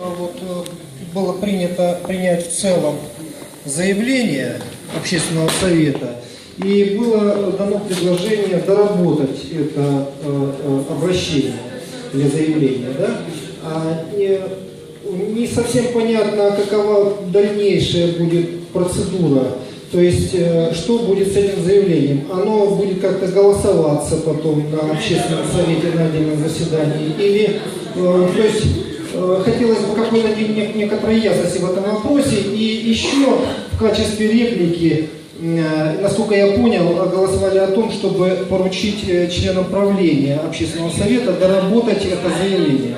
Вот э, было принято принять в целом заявление общественного совета, и было дано предложение доработать это э, э, обращение или заявление. Да? А не, не совсем понятно, какова дальнейшая будет процедура. То есть, что будет с этим заявлением? Оно будет как-то голосоваться потом на общественном совете на отдельном заседании? Или, то есть, хотелось бы какой-то не- не- некоторой ясности в этом вопросе. И еще в качестве реплики, э, насколько я понял, голосовали о том, чтобы поручить э, членам правления общественного совета доработать это заявление.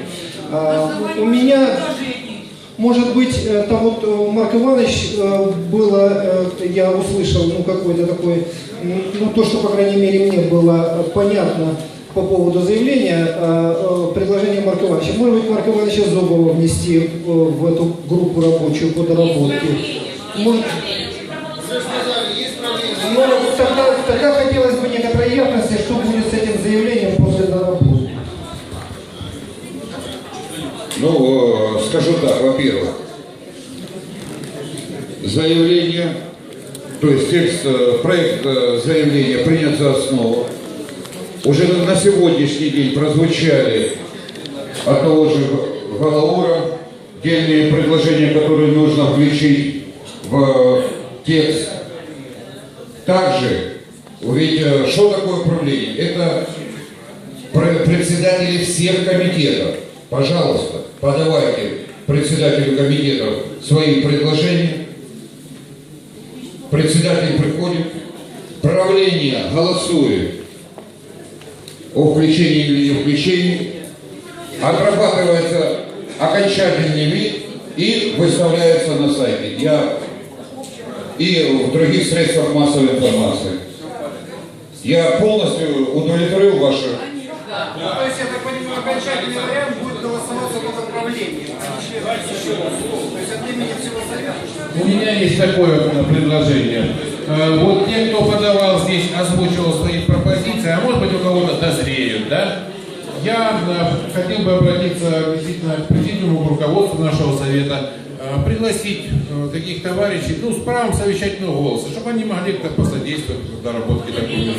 А, У меня может быть, это вот э, Марк Иванович э, было, э, я услышал, ну, какой-то такой, ну, то, что, по крайней мере, мне было э, понятно по поводу заявления, Ивановича. Может быть, Марка Ивановича Зубова внести э, в эту группу рабочую по доработке. Может, ну, тогда, тогда хотелось бы некоторой ясности, что будет с этим заявлением после доработки. Ну, э, скажу так, во-первых, заявление, то есть текст, э, проект заявления принят за основу. Уже на сегодняшний день прозвучали от того же Галаура отдельные предложения, которые нужно включить в текст. Также, ведь э, что такое управление? Это пр- председатели всех комитетов. Пожалуйста, подавайте председателю комитетов свои предложения. Председатель приходит, правление голосует о включении или не включении, отрабатывается окончательный вид и выставляется на сайте. Я и в других средствах массовой информации. Я полностью удовлетворил ваше Ну, то есть, я так понимаю, окончательный вариант будет голосоваться только правление, а. То есть, от имени всего совета. У меня есть такое предложение. Э, Вот те, кто подавал здесь, озвучивал свои Я э, хотел бы обратиться действительно к президиуму, к руководству нашего совета, э, пригласить э, таких товарищей, ну, с правом совещательного голоса, чтобы они могли как-то посодействовать в доработке такой.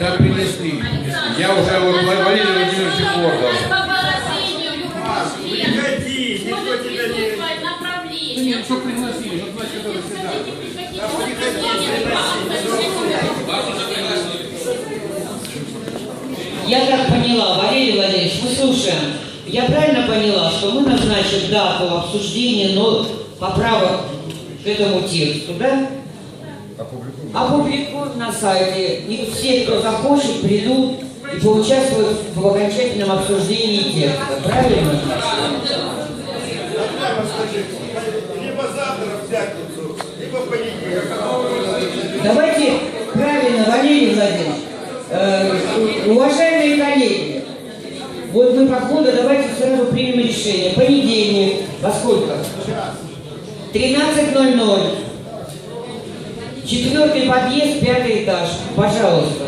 Так принесли. Я уже вот Валерий Владимирович отдал. Приходи, никто тебя не... направление. Что пригласили? Вот значит, это всегда. Я так поняла, Валерий Валерьевич, мы слушаем. Я правильно поняла, что мы назначим дату обсуждения но поправок к этому тексту, да? Опубликуем на сайте. И все, кто захочет, придут и поучаствуют в окончательном обсуждении текста. Правильно? Либо завтра, в пятницу, либо в понедельник. Давайте правильно, Валерий Владимирович, э, уважаемые коллеги, вот мы по ходу давайте сразу примем решение. Понедельник, во сколько? 13.00. Четвертый подъезд, пятый этаж. Пожалуйста.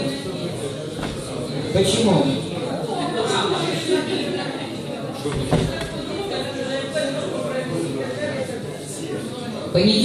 Почему? Понедельник.